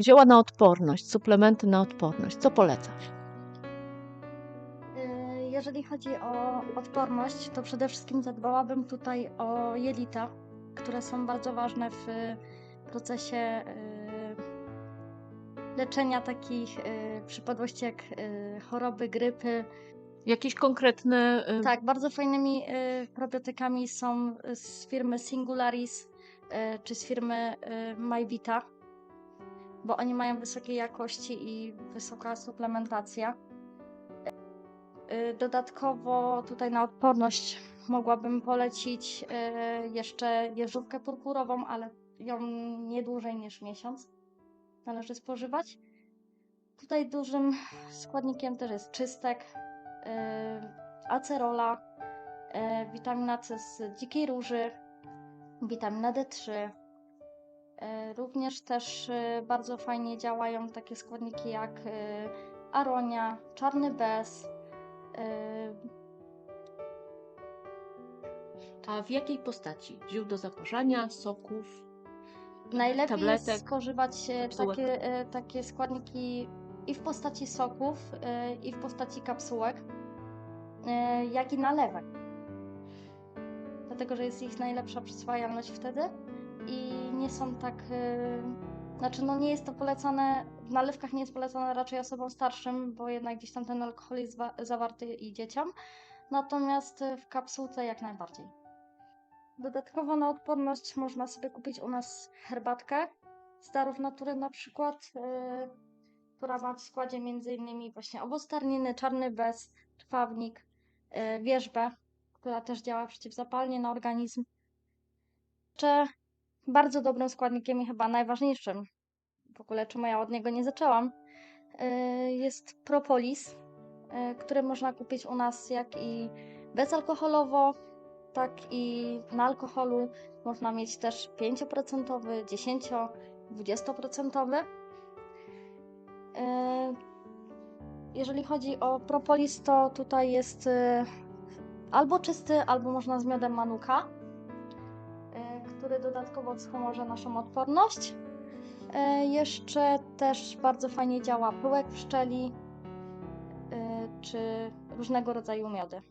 Zioła na odporność, suplementy na odporność. Co polecasz? Y, Jeżeli chodzi o odporność, to przede wszystkim zadbałabym tutaj o jelita, które są bardzo ważne w procesie y, leczenia takich y, przypadłości jak choroby, grypy. Jakieś konkretne. Tak, bardzo fajnymi probiotykami są z firmy Singularis czy z firmy MyVita, bo oni mają wysokiej jakości i wysoka suplementacja. Y, Dodatkowo tutaj na odporność mogłabym polecić y, jeszcze jeżówkę purpurową, ale ją nie dłużej niż miesiąc należy spożywać. Tutaj dużym składnikiem też jest czystek, y, acerola, witamina C z dzikiej róży, witamina D3. Y, Również też y, bardzo fajnie działają takie składniki jak y, aronia, czarny bez, A w jakiej postaci? Ziół do zaparzania, soków? Najlepiej tabletek, jest spożywać e, takie, e, takie składniki i w postaci soków, e, i w postaci kapsułek, e, jak i nalewek. Dlatego, że jest ich najlepsza przyswajalność wtedy i nie są tak. e, Znaczy, no nie jest to polecane, w nalewkach nie jest polecane raczej osobom starszym, bo jednak gdzieś tam ten alkohol jest wa- zawarty i dzieciom. Natomiast e, w kapsułce jak najbardziej. Dodatkowo na odporność można sobie kupić u nas herbatkę z darów natury na przykład, yy, która ma w składzie m.in. właśnie owoc tarniny, czarny bez, trwawnik, yy, wierzbę, która też działa przeciwzapalnie na organizm. Jeszcze bardzo dobrym składnikiem i chyba najważniejszym, w ogóle czemu ja od niego nie zaczęłam, yy, jest propolis, yy, który można kupić u nas jak i bezalkoholowo, tak i na alkoholu. Można mieć też 5%, 10, 20%. Yy, Jeżeli chodzi o propolis, to tutaj jest yy, albo czysty, albo można z miodem manuka, który dodatkowo wspomoże naszą odporność. Yy, Jeszcze też bardzo fajnie działa pyłek pszczeli yy, czy różnego rodzaju miody.